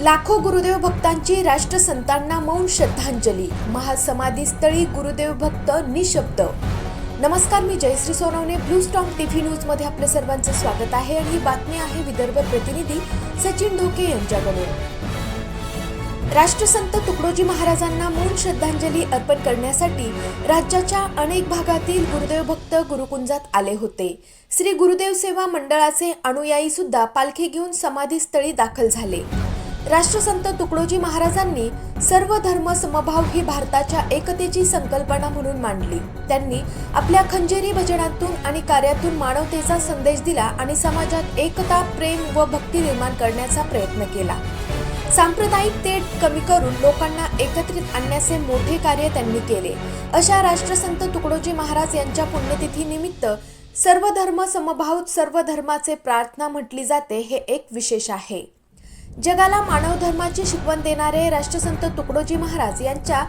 लाखो गुरुदेव भक्तांची राष्ट्रसंतांना मौन श्रद्धांजली. महासमाधीस्थळी गुरुदेव भक्त निशब्द. नमस्कार मी Jayashree Sonawane. Blue storm TV न्यूजमध्ये आपलं सर्वांचं स्वागत आहे आणि ही बातमी आहे विदर्भ प्रतिनिधी सचिन ढोके यांच्याकडून. राष्ट्रसंत तुकडोजी महाराजांना मौन श्रद्धांजली अर्पण करण्यासाठी राज्याच्या अनेक भागातील गुरुदेव भक्त गुरुकुंजात आले होते. श्री गुरुदेव सेवा मंडळाचे अनुयायी सुद्धा पालखी घेऊन समाधीस्थळी दाखल झाले. राष्ट्रसंत तुकडोजी महाराजांनी सर्व धर्म समभाव ही भारताच्या एकतेची संकल्पना म्हणून मांडली. त्यांनी आपल्या खंजेरी भजनातून आणि कार्यातून मानवतेचा संदेश दिला आणि समाजात एकता प्रेम व भक्ती निर्माण करण्याचा प्रयत्न केला. सांप्रदायिक तेढ कमी करून लोकांना एकत्रित आणण्याचे मोठे कार्य त्यांनी केले. अशा राष्ट्रसंत तुकडोजी महाराज यांच्या पुण्यतिथीनिमित्त सर्व धर्म समभाव सर्व धर्माचे प्रार्थना म्हटली जाते हे एक विशेष आहे. जगाला मानव धर्माची शिकवण देणारे राष्ट्रसंत तुकडोजी महाराज यांच्या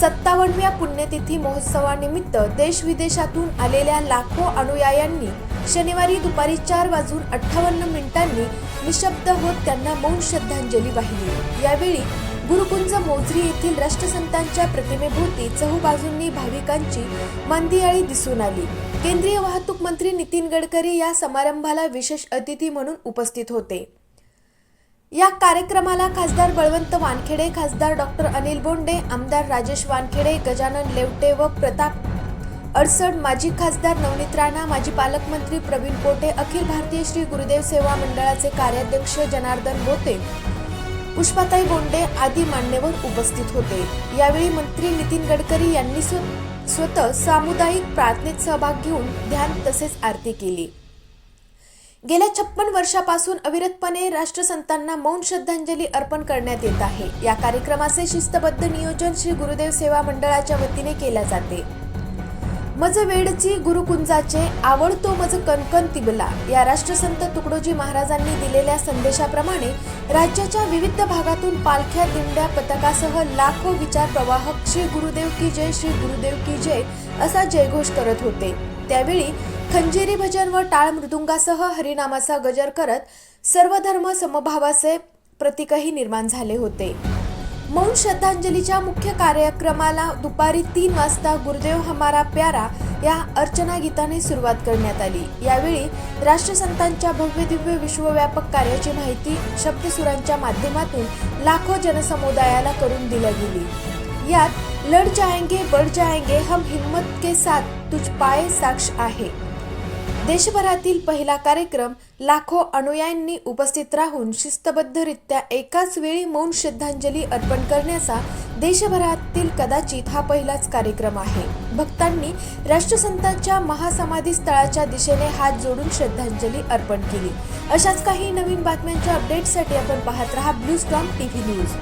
सत्तावन्नव्या पुण्यतिथी महोत्सवानिमित्त देश विदेशातून आलेल्या लाखो अनुयायांनी शनिवारी दुपारी चार वाजून अठ्ठावन्न मिनिटांनी निशब्द होत त्यांना मौन श्रद्धांजली वाहिली. यावेळी गुरुकुंज मोजरी येथील राष्ट्रसंतांच्या प्रतिमेभोवती चहूबाजूंनी भाविकांची मांदियाळी दिसून आली. केंद्रीय वाहतूक मंत्री नितीन गडकरी या समारंभाला विशेष अतिथी म्हणून उपस्थित होते. या कार्यक्रमाला खासदार बळवंत वानखेडे खासदार डॉक्टर अनिल बोंडे आमदार राजेश वानखेडे गजानन लेवटे व प्रताप अडसड माजी खासदार नवनीत राणा माजी पालकमंत्री प्रवीण पोटे अखिल भारतीय श्री गुरुदेव सेवा मंडळाचे कार्याध्यक्ष जनार्दन बोते पुष्पाताई बोंडे आदी मान्यवर उपस्थित होते. यावेळी मंत्री नितीन गडकरी यांनी स्वतः सामुदायिक प्रार्थनेत सहभाग घेऊन ध्यान तसेच आरती केली. गेल्या छप्पन वर्षापासून अविरतपणे राष्ट्रसंतांना मौन श्रद्धांजली अर्पण करण्यात येत आहे. या कार्यक्रमाचे शिस्तबद्ध नियोजन श्री गुरुदेव सेवा मंडळाच्या वतीने केले जाते. मज वेडची गुरुकुंजाचे आवडतो मज कणकण तिबला या राष्ट्रसंत तुकडोजी महाराजांनी दिलेल्या संदेशाप्रमाणे राज्याच्या विविध भागातून पालख्या दिंड्या पथकासह लाखो विचार प्रवाहक श्री गुरुदेव की जय श्री गुरुदेव की जय असा जयघोष करत होते. त्यावेळी खंजेरी भजन व टाळ मृदुंगासह हरिनामाचा गजर करत सर्व धर्म समभावाचे प्रतीकही निर्माण झाले होते. मौन श्रद्धांजलीच्या मुख्य कार्यक्रमाला दुपारी तीन वाजता गुरुदेव हमारा प्यारा या अर्चना गीताने सुरुवात करण्यात आली. यावेळी राष्ट्रसंतांच्या भव्य दिव्य विश्वव्यापक कार्याची माहिती शब्दसुरांच्या माध्यमातून लाखो जनसमुदायाला करून दिली गेली. यात लढ जाएंगे बढ़ जाएंगे हम हिम्मत के साथ तुझ पाय साक्ष आहे. देशभरातील पहिला कार्यक्रम लाखो अनुयायांनी उपस्थित राहून शिस्तबद्धरित्या एकाच वेळी मौन श्रद्धांजली अर्पण करण्याचा देशभरातील कदाचित हा पहिलाच कार्यक्रम आहे. भक्तांनी राष्ट्रसंतांच्या महासमाधी स्थळाच्या दिशेने हात जोडून श्रद्धांजली अर्पण केली. अशाच काही नवीन बातम्यांच्या अपडेटसाठी आपण पाहत रहा ब्लू स्टॉम टीव्ही न्यूज